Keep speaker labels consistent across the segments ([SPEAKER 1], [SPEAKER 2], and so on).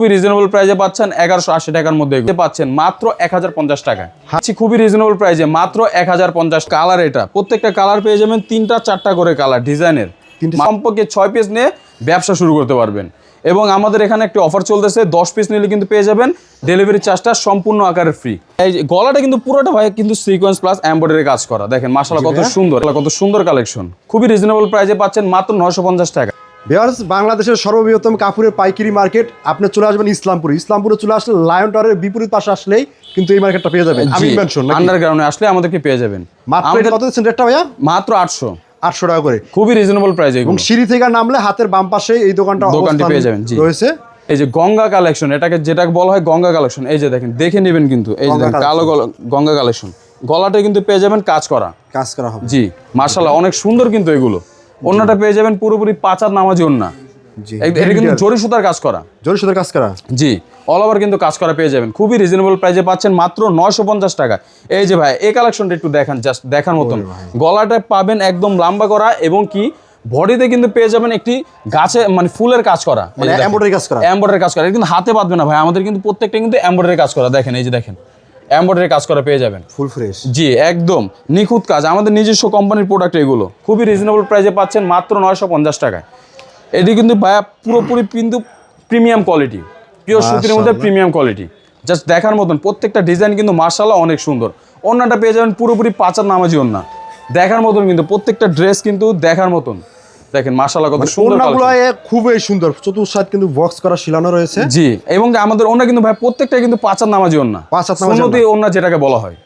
[SPEAKER 1] খুবই রিজনেবল প্রাইজে পাচ্ছেন এগারোশো আশি টাকার মধ্যে পাচ্ছেন মাত্র এক হাজার পঞ্চাশ টাকায়। হাচ্ছি খুবই রিজনেবল প্রাইজে মাত্র এক হাজার পঞ্চাশ কালার এটা প্রত্যেকটা কালার পেয়ে যাবেন তিনটা চারটা করে কালার ডিজাইনের। কমপক্ষে ছয় পিস নিয়ে ব্যবসা শুরু করতে পারবেন। এবং আমাদের এখানে একটি অফার চলতেছে দশ পিস নিলে কিন্তু পেয়ে যাবেন ডেলিভারি চার্জটা সম্পূর্ণ আকারে ফ্রি এই গলাটা কিন্তু পুরোটা ভাই কিন্তু সিকোয়েন্স প্লাস এমব্রয়ডারি কাজ করা। দেখেন মাসালা কত সুন্দর কত সুন্দর কালেকশন খুবই রিজনেবল প্রাইজে পাচ্ছেন মাত্র নশো পঞ্চাশ টাকা।
[SPEAKER 2] ভিউয়ার্স বাংলাদেশের সর্ববৃহত্তম কাপড়ের পাইকারি মার্কেট আপনি চলে আসবেন ইসলামপুর। ইসলামপুরে চলে আসলে লায়ন টাওয়ারের বিপরীত পাশে আসলেই কিন্তু এই মার্কেটটা পেয়ে যাবেন। আমি মেনশন
[SPEAKER 1] আন্ডারগ্রাউন্ডে আসলে আমাদেরকে পেয়ে যাবেন।
[SPEAKER 2] মাত্র কত রেটটা ভাইয়া?
[SPEAKER 1] মাত্র আটশো।
[SPEAKER 2] আটশো টাকা করে।
[SPEAKER 1] খুবই রিজনেবল প্রাইস
[SPEAKER 2] এবং সিঁড়ি থেকে নামলে হাতের বাম পাশে এই দোকানটা
[SPEAKER 1] দোকানটি পেয়ে যাবেন।
[SPEAKER 2] রয়েছে।
[SPEAKER 1] এই যে গঙ্গা কালেকশন এটাকে যেটাকে বলা হয় গঙ্গা কালেকশন এই যে দেখেন দেখে নেবেন কিন্তু এই যে দেখেন, কালো গলা- গঙ্গা কালেকশন গলাটা কিন্তু পেয়ে যাবেন কাজ করা।
[SPEAKER 2] কাজ করা হবে।
[SPEAKER 1] জি মার্শাল্লাহ অনেক সুন্দর কিন্তু এগুলো। অন্যটা পেয়ে যাবেন পুরোপুরি পাঁচার নামাজি অন্য এটা কিন্তু জরি সুতার কাজ করা।
[SPEAKER 2] জোরে সুদের কাজ করা?
[SPEAKER 1] জি। অল ওভার কিন্তু কাজ করা পেয়ে যাবেন। খুবই রিজনেবল প্রাইসে পাচ্ছেন মাত্র নয়শো পঞ্চাশ টাকা। এই যে ভাই এই কালেকশনটা একটু দেখান জাস্ট দেখার মতন। গলাটা পাবেন একদম লম্বা করা এবং কি বডিতে কিন্তু পেয়ে যাবেন একটি গাছে মানে ফুলের কাজ করা।
[SPEAKER 2] মানে এমব্রয়ডারি কাজ করা?
[SPEAKER 1] এমব্রয়ডারি কাজ করা। কিন্তু হাতে বাঁধবে না ভাই আমাদের কিন্তু প্রত্যেকটা কিন্তু এমব্রয়ডারি কাজ করা। দেখেন এই যে দেখেন। এমব্রয়ডারি কাজ করা পেয়ে যাবেন।
[SPEAKER 2] ফুল ফ্রেশ
[SPEAKER 1] জি একদম। নিখুঁত কাজ। আমাদের নিজস্ব কোম্পানির প্রোডাক্ট এগুলো। খুবই রিজনেবল প্রাইসে পাচ্ছেন মাত্র নয়শো পঞ্চাশ টাকায়। এটি কিন্তু ভাইয়া পুরোপুরি কিন্তু প্রিমিয়াম কোয়ালিটি পিওর সুতির মধ্যে প্রিমিয়াম কোয়ালিটি জাস্ট দেখার মতন প্রত্যেকটা ডিজাইন কিন্তু মার্শাল্লাহ অনেক সুন্দর। অন্যটা পেয়ে যাবেন পুরোপুরি পাচার নামাজি ওন্না দেখার মতন কিন্তু প্রত্যেকটা ড্রেস কিন্তু দেখার মতন। দেখেন মার্শাল্লাহ কত সুন্দর
[SPEAKER 2] ওড়নাগুলো খুবই সুন্দর। চতুর্থ কিন্তু বক্স করা শিলানো রয়েছে।
[SPEAKER 1] জি এবং আমাদের ওনা কিন্তু ভাই প্রত্যেকটা কিন্তু পাচার নামাজি
[SPEAKER 2] নামাজি
[SPEAKER 1] সুন্নতি যেটাকে বলা হয়।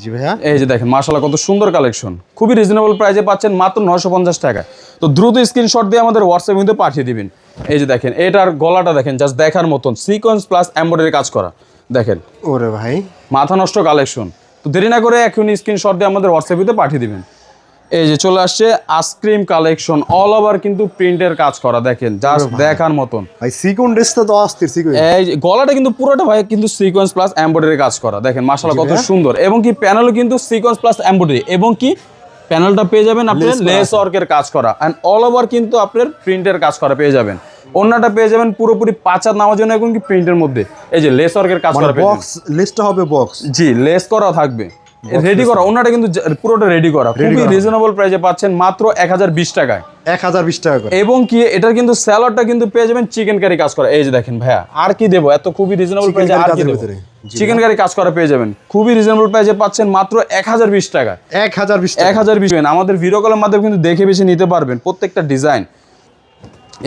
[SPEAKER 2] জি ভাইয়া।
[SPEAKER 1] এই যে দেখেন মার্শাল্লাহ কত সুন্দর কালেকশন খুবই রিজনেবল প্রাইসে পাচ্ছেন মাত্র নশো পঞ্চাশ টাকা। তো দ্রুত স্ক্রিনশট দিয়ে আমাদের হোয়াটসঅ্যাপ কিন্তু পাঠিয়ে দিবেন। এই যে দেখেন এটার গলাটা দেখেন জাস্ট দেখার মতন সিকোয়েন্স প্লাস এমব্রয়ডারি কাজ করা। দেখেন।
[SPEAKER 2] ওরে ভাই।
[SPEAKER 1] মাথা নষ্ট কালেকশন তো দেরি না করে এখন স্ক্রিনশট দিয়ে আমাদের হোয়াটসঅ্যাপে পাঠিয়ে দিবেন। এই যে চলে আসছে আইসক্রিম কালেকশন অল ওভার কিন্তু প্রিন্টের কাজ করা দেখেন জাস্ট দেখার মতন।
[SPEAKER 2] ভাই ড্রেসটা তো অস্থির সিকুন
[SPEAKER 1] এই গলাটা কিন্তু পুরোটা ভাই কিন্তু সিকোয়েন্স প্লাস এমব্রয়ডারি কাজ করা দেখেন মাশাআল্লাহ কত সুন্দর। এবং কি প্যানেলও কিন্তু সিকোয়েন্স প্লাস এমব্রয়ডারি এবং কি প্যানেলটা পেয়ে যাবেন আপনি লেস ওয়ার্কের কাজ করা এন্ড অল ওভার কিন্তু আপনার প্রিন্টের কাজ করা পেয়ে যাবেন। অন্যটা পেয়ে যাবেন পুরোপুরি পাঁচার নামার জন্য এবং কি প্রিন্টের মধ্যে। এই যে লেস ওয়ার্কের কাজ করা পেয়ে যাবেন।
[SPEAKER 2] বক্স লিস্টটা হবে বক্স
[SPEAKER 1] জি লেস করা থাকবে। রেডি করা অন্যটা কিন্তু পুরোটা রেডি করা। খুবই রিজনেবল প্রাইসে পাচ্ছেন মাত্র এক হাজার বিশ টাকায়।
[SPEAKER 2] এক হাজার বিশ টাকা করে।
[SPEAKER 1] এবং কি এটার কিন্তু স্যালাডটা কিন্তু পেয়ে যাবেন চিকেন কারি কাজ করা। এই যে দেখেন ভাইয়া আর কি দেবো? এত খুবই রিজনেবল প্রাইসে আর কি দেবো? চিকেন কারি কাজ করা পেয়ে যাবেন। খুবই রিজনেবল প্রাইসে পাচ্ছেন মাত্র এক হাজার বিশ টাকা
[SPEAKER 2] এক হাজার বিশ
[SPEAKER 1] এক হাজার বিশ আমাদের ভিডিও কলের মাধ্যমে কিন্তু দেখে বেশি নিতে পারবেন প্রত্যেকটা ডিজাইন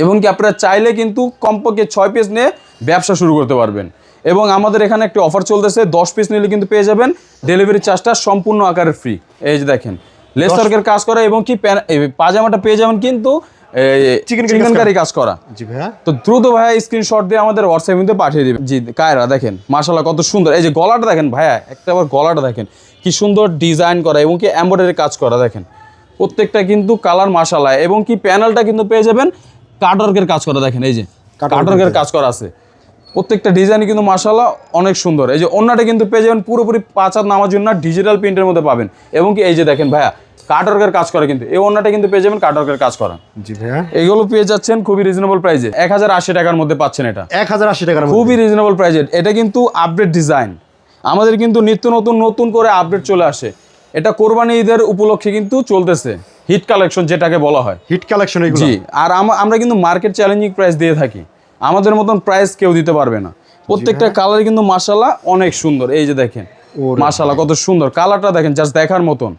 [SPEAKER 1] এবং কি আপনারা চাইলে কিন্তু কমপক্ষে ছয় পিস নিয়ে ব্যবসা শুরু করতে পারবেন। এবং আমাদের এখানে একটি অফার চলতেছে দশ পিস নিলে কিন্তু পেয়ে যাবেন ডেলিভারি চার্জটা সম্পূর্ণ আকারে ফ্রি এই যে দেখেন লেসওয়ার্কের কাজ করা এবং কি পাজামাটা পেয়ে যাবেন কিন্তু চিকেন কারি। কাজ করা।
[SPEAKER 2] জি ভাইয়া।
[SPEAKER 1] তো দ্রুত ভাইয়া স্ক্রিনশট দিয়ে আমাদের হোয়াটসঅ্যাপ মধ্যে পাঠিয়ে দিবেন। জি কায়রা দেখেন মাশাল্লাহ কত সুন্দর। এই যে গলাটা দেখেন ভাইয়া একটা আবার গলাটা দেখেন কি সুন্দর ডিজাইন করা এবং কি এমব্রয়ডারি কাজ করা দেখেন। প্রত্যেকটা কিন্তু কালার মাশাল্লাহ এবং কি প্যানেলটা কিন্তু পেয়ে যাবেন কাটওয়ার্কের কাজ করা দেখেন এই যে কাটওয়ার্কের কাজ করা আছে। প্রত্যেকটা ডিজাইন কিন্তু মাশাল্লাহ অনেক সুন্দর। এই যে অন্যটা কিন্তু পেয়ে যাবেন পুরোপুরি পাঁচ হাত নামার জন্য ডিজিটাল প্রিন্টের মধ্যে পাবেন। এবং কি এই যে দেখেন ভাইয়া কাটওয়ার্কের কাজ করে কিন্তু এই অন্যটা কিন্তু পেয়ে যাবেন কাটওয়ার্কের কাজ করা।
[SPEAKER 2] জি ভাইয়া।
[SPEAKER 1] এগুলো পেয়ে যাচ্ছেন খুবই রিজনেবল প্রাইসে এক হাজার আশি টাকার মধ্যে পাচ্ছেন এটা।
[SPEAKER 2] এক হাজার আশি টাকার
[SPEAKER 1] খুবই রিজনেবল প্রাইসে এটা কিন্তু আপডেট ডিজাইন আমাদের কিন্তু নিত্য নতুন নতুন করে আপডেট চলে আসে। এটা কোরবানি ঈদের উপলক্ষে কিন্তু চলতেছে। হিট কালেকশন যেটাকে বলা হয়।
[SPEAKER 2] হিট কালেকশন
[SPEAKER 1] জি আর আমরা কিন্তু মার্কেট চ্যালেঞ্জিং প্রাইস দিয়ে থাকি। আমাদের মতন প্রাইস কেউ দিতে পারবে না। প্রত্যেকটা কালার কিন্তু মাসাল্লাহ অনেক সুন্দর। এই যে দেখেন মাসাল্লাহ কত সুন্দর। কালারটা দেখেন জাস্ট দেখার মতন।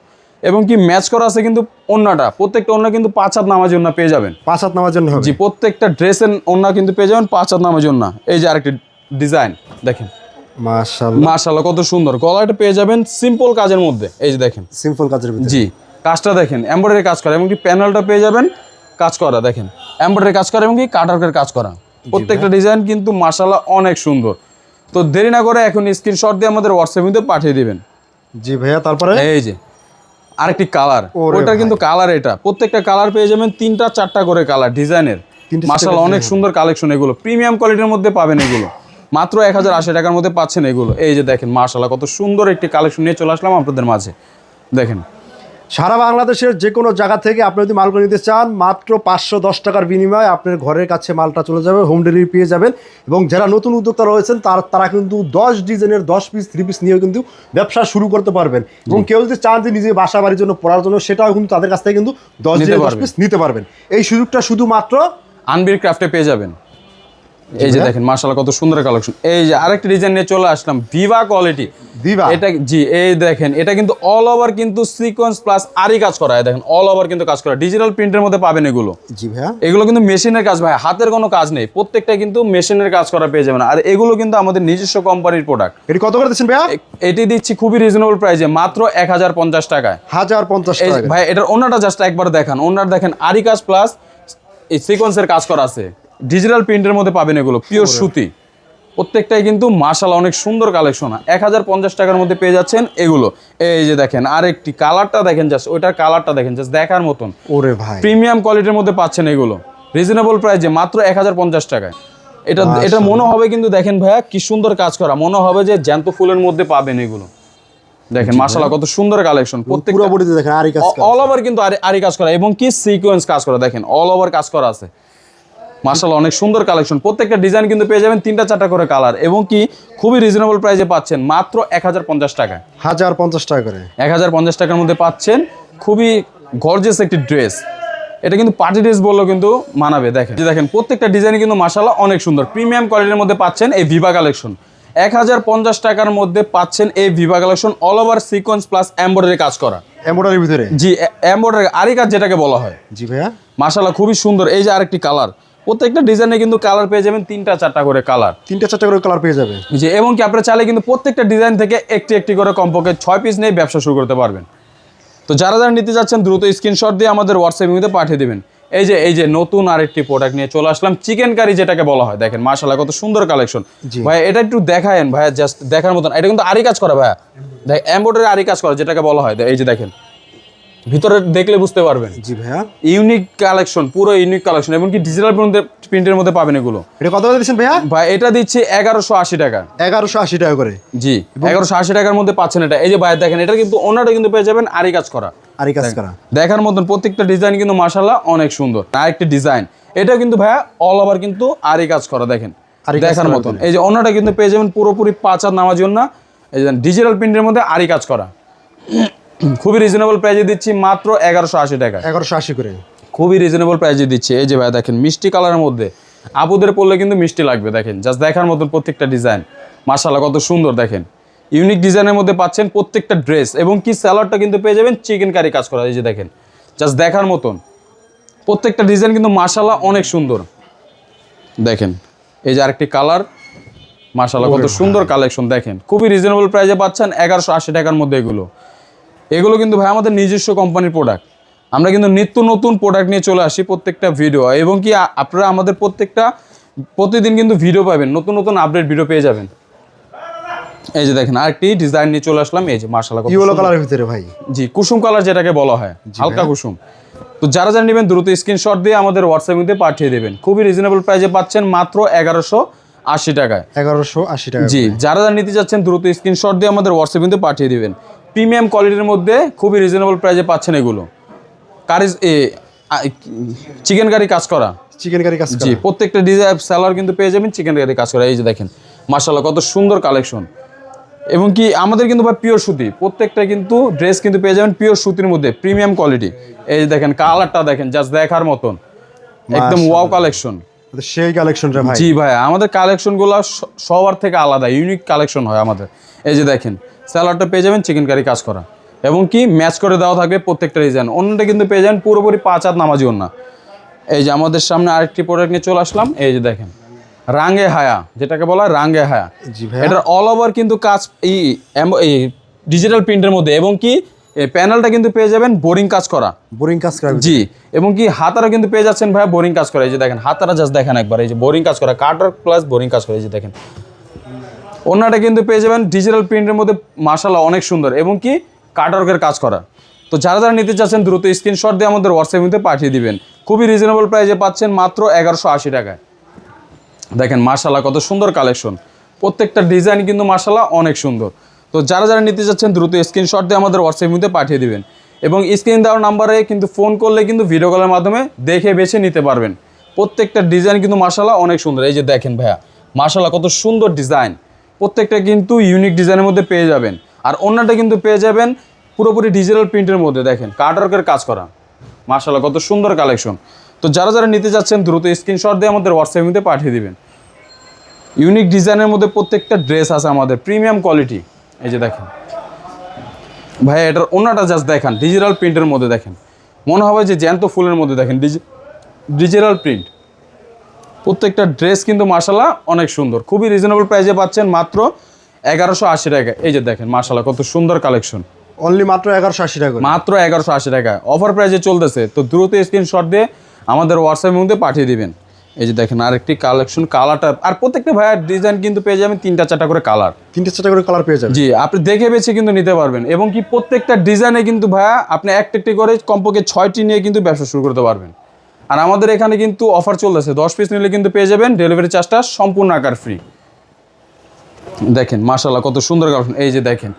[SPEAKER 1] এবং কি ম্যাচ করা আছে কিন্তু অন্যটা প্রত্যেকটা অন্য কিন্তু পাঁচ হাত নামার জন্য পেয়ে যাবেন।
[SPEAKER 2] পাঁচ হাত নামার জন্য
[SPEAKER 1] জি প্রত্যেকটা ড্রেসের ওন্না কিন্তু পেয়ে যাবেন পাঁচ হাত নামের জন্য এই যে আরেকটি ডিজাইন দেখেন।
[SPEAKER 2] মাশাআল্লাহ।
[SPEAKER 1] মাশাল্লাহ কত সুন্দর। গলাটা পেয়ে যাবেন সিম্পল কাজের মধ্যে। এই যে দেখেন।
[SPEAKER 2] সিম্পল কাজের ভিতরে।
[SPEAKER 1] জি কাজটা দেখেন এমব্রয়ডারি কাজ করা। এবং কি প্যানেলটা পেয়ে যাবেন কাজ করা। দেখেন এমব্রয়ডারি কাজ করা এবং কি কাটারকের কাজ করা। প্রত্যেকটা ডিজাইন কিন্তু মাশাল্লাহ অনেক সুন্দর। তো দেরি না করে এখন স্ক্রিনশট দিয়ে আমাদের হোয়াটসঅ্যাপ কিন্তু পাঠিয়ে দিবেন।
[SPEAKER 2] জি ভাইয়া তারপরে?
[SPEAKER 1] এই যে আরেকটি কালার
[SPEAKER 2] ওরে
[SPEAKER 1] কিন্তু কালার এটা। প্রত্যেকটা কালার পেয়ে যাবেন তিনটা চারটা করে কালার ডিজাইনের। মার্শাল অনেক সুন্দর কালেকশন এগুলো। প্রিমিয়াম কোয়ালিটির মধ্যে পাবেন এগুলো। মাত্র এক হাজার আশি টাকার মধ্যে পাচ্ছেন এগুলো। এই যে দেখেন মার্শাল্লাহ কত সুন্দর একটি কালেকশন নিয়ে চলে আসলাম আপনাদের মাঝে। দেখেন
[SPEAKER 2] সারা বাংলাদেশের যে কোনো জায়গা থেকে আপনি যদি মালগুলো নিতে চান মাত্র পাঁচশো দশ টাকার বিনিময়ে আপনার ঘরের কাছে মালটা চলে যাবে হোম ডেলিভারি পেয়ে যাবেন। এবং যারা নতুন উদ্যোক্তা রয়েছেন তার তারা কিন্তু দশ ডিজাইনের দশ পিস থ্রি পিস নিয়েও কিন্তু ব্যবসা শুরু করতে পারবেন। এবং কেউ যদি চান যে নিজে বাসা বাড়ির জন্য পড়ার জন্য সেটাও কিন্তু তাদের কাছ থেকে কিন্তু দশ
[SPEAKER 1] নিতে
[SPEAKER 2] ডিজাইন দশ পিস নিতে পারবেন। এই সুযোগটা শুধুমাত্র
[SPEAKER 1] আনবির ক্রাফটে পেয়ে যাবেন। এই যে দেখেন মার্শাল কত সুন্দর কালেকশন। এই যে আরেকটা ডিজাইন নিয়ে চলে আসলাম ভিভা কোয়ালিটি
[SPEAKER 2] দিবা
[SPEAKER 1] এটা জি এই দেখেন এটা কিন্তু অল ওভার কিন্তু সিকোয়েন্স প্লাস আরই কাজ করা হয় দেখেন অল ওভার কিন্তু কাজ করা। ডিজিটাল প্রিন্টের মধ্যে পাবেন এগুলো।
[SPEAKER 2] জি ভাইয়া।
[SPEAKER 1] এগুলো কিন্তু মেশিনের কাজ ভাই হাতের কোনো কাজ নেই প্রত্যেকটা কিন্তু মেশিনের কাজ করা পেয়ে যাবেন। আর এগুলো কিন্তু আমাদের নিজস্ব কোম্পানির প্রোডাক্ট
[SPEAKER 2] এটি কত করে দিচ্ছেন ভাইয়া?
[SPEAKER 1] এটি দিচ্ছি খুবই রিজনেবল প্রাইসে মাত্র এক হাজার পঞ্চাশ টাকায়।
[SPEAKER 2] হাজার পঞ্চাশ টাকা
[SPEAKER 1] ভাই এটার ওনাটা জাস্ট একবার দেখান। ওনার দেখেন আরি কাজ প্লাস এই সিকোয়েন্সের কাজ করা আছে। ডিজিটাল প্রিন্টের মধ্যে পাবেন এগুলো পিওর সুতি। প্রত্যেকটাই কিন্তু মার্শাল অনেক সুন্দর কালেকশন এক হাজার পঞ্চাশ টাকার মধ্যে পেয়ে যাচ্ছেন এগুলো। এই যে দেখেন আরেকটি কালারটা দেখেন জাস্ট ওইটার কালারটা দেখেন জাস্ট দেখার মতন।
[SPEAKER 2] ওরে ভাই।
[SPEAKER 1] প্রিমিয়াম কোয়ালিটির মধ্যে পাচ্ছেন এগুলো। রিজনেবল প্রাইসে মাত্র এক হাজার পঞ্চাশ টাকায়। এটা এটা মনে হবে কিন্তু দেখেন ভাইয়া কি সুন্দর কাজ করা। মনে হবে যে জ্যান্ত ফুলের মধ্যে পাবেন এগুলো। দেখেন মার্শাল্লাহ কত সুন্দর কালেকশন প্রত্যেক
[SPEAKER 2] পুরো বডিতে দেখেন আরই কাজ করা।
[SPEAKER 1] অল ওভার কিন্তু আরি কাজ করা এবং কি সিকোয়েন্স কাজ করা। দেখেন অল ওভার কাজ করা আছে। মার্শাল অনেক সুন্দর কালেকশন প্রত্যেকটা ডিজাইন কিন্তু পেয়ে যাবেন তিনটা চারটা করে কালার এবং কি খুবই রিজনেবল প্রাইসে পাচ্ছেন মাত্র এক হাজার পঞ্চাশ টাকা।
[SPEAKER 2] হাজার পঞ্চাশ টাকা করে।
[SPEAKER 1] এক হাজার পঞ্চাশ টাকার মধ্যে পাচ্ছেন খুবই গর্জেস একটি ড্রেস এটা কিন্তু পার্টি ড্রেস বললেও কিন্তু মানাবে দেখেন। যে দেখেন প্রত্যেকটা ডিজাইন কিন্তু মাসাল্লাহ অনেক সুন্দর। প্রিমিয়াম কোয়ালিটির মধ্যে পাচ্ছেন এই ভিভা কালেকশন এক হাজার পঞ্চাশ টাকার মধ্যে পাচ্ছেন এই Viva collection all over sequence plus embroidery কাজ করা।
[SPEAKER 2] এমব্রয়ডারির ভিতরে?
[SPEAKER 1] জি এম্বয়ডারি আরি কাজ যেটাকে বলা হয়।
[SPEAKER 2] জি ভাইয়া।
[SPEAKER 1] মাসাল্লাহ খুবই সুন্দর। এই যে আরেকটি কালার প্রত্যেকটা ডিজাইনে কিন্তু কালার পেয়ে যাবেন তিনটা চারটা করে কালার
[SPEAKER 2] তিনটা চারটা করে কালার পেয়ে যাবে।
[SPEAKER 1] যে এবং কি আপনারা চাইলে কিন্তু প্রত্যেকটা ডিজাইন থেকে একটি একটি করে কমপক্ষে ছয় পিস নিয়ে ব্যবসা শুরু করতে পারবেন। তো যারা যারা নিতে যাচ্ছেন দ্রুত স্ক্রিনশট দিয়ে আমাদের হোয়াটসঅ্যাপ পাঠিয়ে দেবেন। এই যে এই যে নতুন আরেকটি প্রোডাক্ট নিয়ে চলে আসলাম চিকেন কারি যেটাকে বলা হয়। দেখেন মাশাল্লাহ কত সুন্দর কালেকশন
[SPEAKER 2] জি।
[SPEAKER 1] ভাই এটা একটু দেখায়েন ভাইয়া জাস্ট দেখার মতন। এটা কিন্তু আরি কাজ করা ভাইয়া। দেখ এম্বয়ডারি আরি কাজ করা যেটাকে বলা হয়। এই যে দেখেন ভিতরে দেখলে বুঝতে পারবেন।
[SPEAKER 2] জি ভাইয়া।
[SPEAKER 1] ইউনিক কালেকশন পুরো ইউনিক কালেকশন এবং কি ডিজিটাল প্রিন্টের মধ্যে পাবেন এগুলো।
[SPEAKER 2] এটা কত দিচ্ছেন ভাইয়া?
[SPEAKER 1] ভাই এটা দিচ্ছি এগারোশো আশি টাকা।
[SPEAKER 2] এগারোশো আশি টাকা করে।
[SPEAKER 1] জি এগারোশো আশি টাকার মধ্যে পাচ্ছেন এটা। এই যে ভাই দেখেন এটা কিন্তু ওনারা কিন্তু পেয়ে যাবেন আরি কাজ করা।
[SPEAKER 2] আরই কাজ করা।
[SPEAKER 1] দেখার মতন প্রত্যেকটা ডিজাইন কিন্তু মাসাল্লাহ অনেক সুন্দর। আরেকটি ডিজাইন। এটা কিন্তু ভাইয়া অল ওভার কিন্তু আরি কাজ করা দেখেন।
[SPEAKER 2] আরি
[SPEAKER 1] দেখার মতন। এই যে ওনাটা কিন্তু পেয়ে যাবেন পুরোপুরি পাঁচ হাত নামার জন্য। এই যে ডিজিটাল প্রিন্টের মধ্যে আরি কাজ করা। খুবই রিজনেবল প্রাইজে দিচ্ছি মাত্র এগারোশো আশি টাকা
[SPEAKER 2] এগারোশো আশি করে।
[SPEAKER 1] খুবই রিজনেবল প্রাইজে দিচ্ছি। এই যে ভাই দেখেন মিষ্টি কালারের মধ্যে আপুদের পড়লে কিন্তু মিষ্টি লাগবে দেখেন জাস্ট দেখার মতন প্রত্যেকটা ডিজাইন মার্শাল্লাহ কত সুন্দর দেখেন। ইউনিক ডিজাইনের মধ্যে পাচ্ছেন প্রত্যেকটা ড্রেস এবং কি স্যালাডটা কিন্তু পেয়ে যাবেন চিকেন কারি কাজ করা এই যে দেখেন। জাস্ট দেখার মতন। প্রত্যেকটা ডিজাইন কিন্তু মার্শাল্লাহ অনেক সুন্দর। দেখেন এই যে আরেকটি কালার মার্শাল্লাহ কত সুন্দর কালেকশন দেখেন। খুবই রিজনেবল প্রাইসে পাচ্ছেন এগারোশো আশি টাকার মধ্যে এগুলো। এগুলো কিন্তু ভাই আমাদের নিজস্ব কোম্পানির প্রোডাক্ট আমরা কিন্তু নিত্য নতুন প্রোডাক্ট নিয়ে চলে আসি প্রত্যেকটা ভিডিও এবং কি আপনারা আমাদের প্রত্যেকটা প্রতিদিন কিন্তু ভিডিও পাবেন নতুন নতুন আপডেট ভিডিও পেয়ে যাবেন। এই যে দেখেন আরেকটি ডিজাইন নিয়ে চলে আসলাম এই যে মার্শাল্লাহ
[SPEAKER 2] ইয়েলো কালারের ভিতরে ভাই।
[SPEAKER 1] জি কুসুম কালার যেটাকে বলা হয় হালকা কুসুম। তো যারা যারা নেবেন দ্রুত স্ক্রিনশট দিয়ে আমাদের হোয়াটসঅ্যাপ পাঠিয়ে দেবেন। খুবই রিজনেবল প্রাইসে পাচ্ছেন মাত্র এগারোশো আশি টাকায়।
[SPEAKER 2] এগারোশো আশি টাকা
[SPEAKER 1] জি যারা যারা নিতে চাচ্ছেন দ্রুত স্ক্রিনশট দিয়ে আমাদের হোয়াটসঅ্যাপ কিন্তু পাঠিয়ে দিবেন। প্রিমিয়াম কোয়ালিটির মধ্যে খুবই রিজনেবল প্রাইসে পাচ্ছেন এগুলো। কারি চিকেন কারি কাজ করা।
[SPEAKER 2] চিকেন কারি কাজ
[SPEAKER 1] জি প্রত্যেকটা ডিজাইন স্যালার কিন্তু পেয়ে যাবেন চিকেন কারি কাজ করা। এই যে দেখেন মার্শাল্লাহ কত সুন্দর কালেকশন এবং কি আমাদের কিন্তু ভাই পিওর সুতি। প্রত্যেকটা কিন্তু ড্রেস কিন্তু পেয়ে যাবেন পিওর সুতির মধ্যে প্রিমিয়াম কোয়ালিটি এই যে দেখেন কালারটা দেখেন জাস্ট দেখার মতন। একদম ওয়াও কালেকশন
[SPEAKER 2] সেই কালেকশনটা ভাই।
[SPEAKER 1] জি ভাই আমাদের কালেকশনগুলো সবার থেকে আলাদা ইউনিক কালেকশন হয় আমাদের। এই যে দেখেন স্যালাডটা পেয়ে যাবেন চিকেন কারি কাজ করা। এবং কি ম্যাচ করে দেওয়া থাকবে প্রত্যেকটা ডিজাইন অন্যটা কিন্তু পেয়ে যাবেন পুরোপুরি পাঁচ হাত নামাজি অন্য এই যে আমাদের সামনে আরেকটি প্রোডাক্ট নিয়ে চলে আসলাম এই যে দেখেন রাঙ্গে হায়া যেটাকে বলা হয় রাঙ্গে হায়া। এটার অল ওভার কিন্তু কাজ এই ডিজিটাল প্রিন্টের মধ্যে। এবং কি প্যানেলটা কিন্তু পেয়ে যাবেন বোরিং কাজ করা।
[SPEAKER 2] বোরিং কাজ করা।
[SPEAKER 1] জি এবং কি হাতারা কিন্তু পেয়ে যাচ্ছেন ভাই বোরিং কাজ করা। এই যে দেখেন হাতারা জাস্ট দেখেন একবার। এই যে বোরিং কাজ করা কাটার প্লাস বোরিং কাজ করে। এই যে দেখেন অন্যটা কিন্তু পেয়ে যাবেন ডিজিটাল প্রিন্টের মধ্যে মার্শাল্লাহ অনেক সুন্দর। এবং কি কাটারকের কাজ করা। তো যারা যারা নিতে চাচ্ছেন, দ্রুত স্ক্রিনশট দিয়ে আমাদের হোয়াটসঅ্যাপ পাঠিয়ে দিবেন। খুবই রিজনেবল প্রাইসে পাচ্ছেন মাত্র এগারোশো আশি টাকায়। দেখেন মার্শাল্লাহ কত সুন্দর কালেকশন প্রত্যেকটা ডিজাইন কিন্তু মার্শাল্লাহ অনেক সুন্দর। তো যারা যারা নিতে চাচ্ছেন, দ্রুত স্ক্রিনশট দিয়ে আমাদের হোয়াটসঅ্যাপ পাঠিয়ে দিবেন। এবং স্ক্রিন দেওয়ার নাম্বারে কিন্তু ফোন করলে কিন্তু ভিডিও কলের মাধ্যমে দেখে বেছে নিতে পারবেন। প্রত্যেকটা ডিজাইন কিন্তু মাসালা অনেক সুন্দর। এই যে দেখেন ভাইয়া মাসালা কত সুন্দর ডিজাইন প্রত্যেকটা কিন্তু ইউনিক ডিজাইনের মধ্যে পেয়ে যাবেন। আর অন্যটা কিন্তু পেয়ে যাবেন পুরোপুরি ডিজিটাল প্রিন্টের মধ্যে, দেখেন কার্ডওয়ার্কের কাজ করা। মাসালা কত সুন্দর কালেকশন তো যারা যারা নিতে যাচ্ছেন, দ্রুত স্ক্রিনশট দিয়ে আমাদের হোয়াটসঅ্যাপে পাঠিয়ে দিবেন। ইউনিক ডিজাইনের মধ্যে প্রত্যেকটা ড্রেস আছে আমাদের প্রিমিয়াম কোয়ালিটি এই যে দেখেন। ভাই, এটার অন্যটা জাস্ট দেখান ডিজিটাল প্রিন্টের মধ্যে দেখেন। মনে হবে যে জ্যান্ত ফুলের মধ্যে দেখেন ডিজিটাল প্রিন্ট প্রত্যেকটা ড্রেস কিন্তু মাসাল্লাহ অনেক সুন্দর। খুবই রিজনেবল প্রাইসে পাচ্ছেন মাত্র এগারোশো আশি টাকা এই যে দেখেন মাসাল্লাহ কত সুন্দর কালেকশন
[SPEAKER 2] অনলি মাত্র এগারোশো আশি টাকা
[SPEAKER 1] মাত্র এগারোশো আশি টাকা অফার প্রাইসে চলতেছে। তো দ্রুত স্ক্রিনশট দিয়ে আমাদের হোয়াটসঅ্যাপের মধ্যে পাঠিয়ে দিবেন। এই যে দেখেন আরেকটি কালেকশন কালারটা আর প্রত্যেকটা ভাইয়ার ডিজাইন কিন্তু পেয়ে যাবেন তিনটা চারটা করে কালার
[SPEAKER 2] তিনটে চারটা করে কালার পেয়ে যাবেন।
[SPEAKER 1] জি আপনি দেখে বেছে কিন্তু নিতে পারবেন। এবং কি প্রত্যেকটা ডিজাইনে কিন্তু ভাইয়া আপনি একটা একটি করে কমপক্ষে ছয়টি নিয়ে কিন্তু ব্যবসা শুরু করতে পারবেন। আর আমাদের এখানে কিন্তু অফার চলতেছে। দশ পিস নিলে কিন্তু পেয়ে যাবেন ডেলিভারি চার্জটা সম্পূর্ণ আকার ফ্রি দেখেন মাশাল্লাহ কত সুন্দর কালেকশন এই যে দেখেন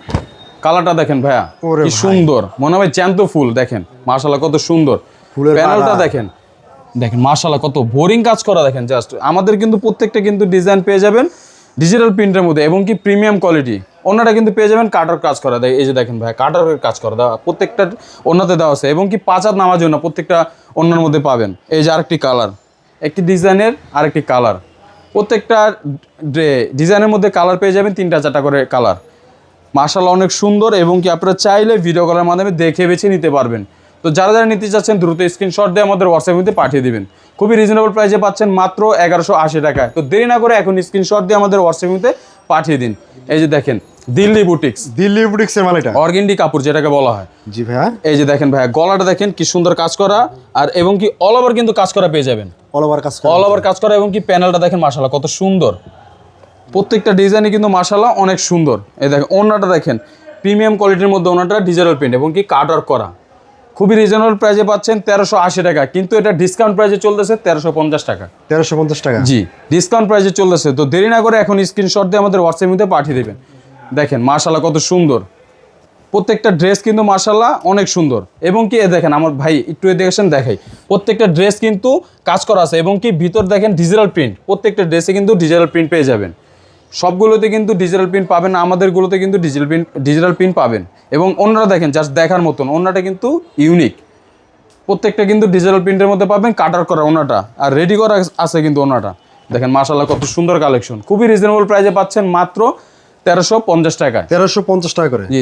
[SPEAKER 1] কালারটা দেখেন ভাইয়া কি সুন্দর। মনে হয় জ্যান্ত ফুল দেখেন মাশাল্লাহ কত সুন্দর।
[SPEAKER 2] ফুলের
[SPEAKER 1] প্যানেলটা দেখেন দেখেন মাশাল্লাহ কত বোরিং কাজ করা দেখেন জাস্ট আমাদের কিন্তু প্রত্যেকটা কিন্তু ডিজাইন পেয়ে যাবেন ডিজিটাল প্রিন্টের মধ্যে এবং কি প্রিমিয়াম কোয়ালিটি অন্যটা কিন্তু পেয়ে যাবেন কাটার কাজ করা দেয়। এই যে দেখেন ভাই কাটারের কাজ করা দেওয়া, প্রত্যেকটা অন্যতে দেওয়া আছে এবং কি পাঁচ হাত নামার জন্য প্রত্যেকটা অন্যের মধ্যে পাবেন। এই যে আরেকটি কালার, একটি ডিজাইনের আরেকটি কালার। প্রত্যেকটা ডিজাইনের মধ্যে কালার পেয়ে যাবেন তিনটা চারটা করে কালার। মার্শাল অনেক সুন্দর এবং কি আপনারা চাইলে ভিডিও কলের মাধ্যমে দেখে বেছে নিতে পারবেন। তো যারা যারা নিতে চাচ্ছেন, দ্রুত স্ক্রিনশট দিয়ে আমাদের হোয়াটসঅ্যাপে পাঠিয়ে দিবেন। খুবই রিজনেবল প্রাইসে পাচ্ছেন মাত্র এগারোশো আশি টাকায়। তো দেরি না করে এখন স্ক্রিনশট দিয়ে আমাদের হোয়াটসঅ্যাপে পাঠিয়ে দিন। এই যে দেখেন দিল্লি বুটিক্স
[SPEAKER 2] দিল্লি বুটিক্সের মাল এটা?
[SPEAKER 1] অর্গেন্ডি কাপড় যেটাকে বলা হয়।
[SPEAKER 2] জি ভাইয়া।
[SPEAKER 1] এই যে দেখেন ভাইয়া গলাটা দেখেন কি সুন্দর কাজ করা। আর এবং কি অল ওভার কিন্তু কাজ করা পেয়ে যাবেন।
[SPEAKER 2] অল ওভার কাজ করা।
[SPEAKER 1] অল ওভার কাজ করা এবং কি প্যানেলটা দেখেন মার্শাল্লাহ কত সুন্দর। প্রত্যেকটা ডিজাইনে কিন্তু মার্শাল্লাহ অনেক সুন্দর। এই দেখেন ওনাটা দেখেন প্রিমিয়াম কোয়ালিটির মধ্যে ওনাটা ডিজিটাল প্রিন্ট এবং কি কাট ওয়ার্ক করা। খুবই রিজনেবল প্রাইসে পাচ্ছেন তেরোশো আশি টাকা। কিন্তু এটা ডিসকাউন্ট প্রাইসে চলতেছে তেরোশো পঞ্চাশ টাকা।
[SPEAKER 2] তেরোশো পঞ্চাশ টাকা?
[SPEAKER 1] জি ডিসকাউন্ট প্রাইসে চলতেছে। তো দেরি না করে এখন স্ক্রিনশট দিয়ে আমাদের হোয়াটসঅ্যাপে পাঠিয়ে দেবেন। দেখেন মার্শাল্লাহ কত সুন্দর। প্রত্যেকটা ড্রেস কিন্তু মার্শাল্লাহ অনেক সুন্দর। এবং কি এ দেখেন আমার ভাই একটু দেখেছেন দেখাই। প্রত্যেকটা ড্রেস কিন্তু কাজ করা আছে। এবং কি ভিতর দেখেন ডিজিটাল প্রিন্ট প্রত্যেকটা ড্রেসে কিন্তু ডিজিটাল প্রিন্ট পেয়ে যাবেন। সবগুলোতে কিন্তু ডিজিটাল প্রিন্ট পাবেন না আমাদেরগুলোতে কিন্তু ডিজিটাল প্রিন্ট ডিজিটাল প্রিন্ট পাবেন। এবং অন্যরা দেখেন জাস্ট দেখার মতন অন্যটা কিন্তু ইউনিক প্রত্যেকটা কিন্তু ডিজিটাল প্রিন্টের মধ্যে পাবেন কাটার করা ওনাটা আর রেডি করা আছে কিন্তু ওনাটা দেখেন মাশাল্লাহ কত সুন্দর কালেকশন খুবই রিজনেবল প্রাইসে পাচ্ছেন মাত্র তেরোশো পঞ্চাশ টাকা
[SPEAKER 2] তেরোশো পঞ্চাশ টাকা করে।
[SPEAKER 1] জি।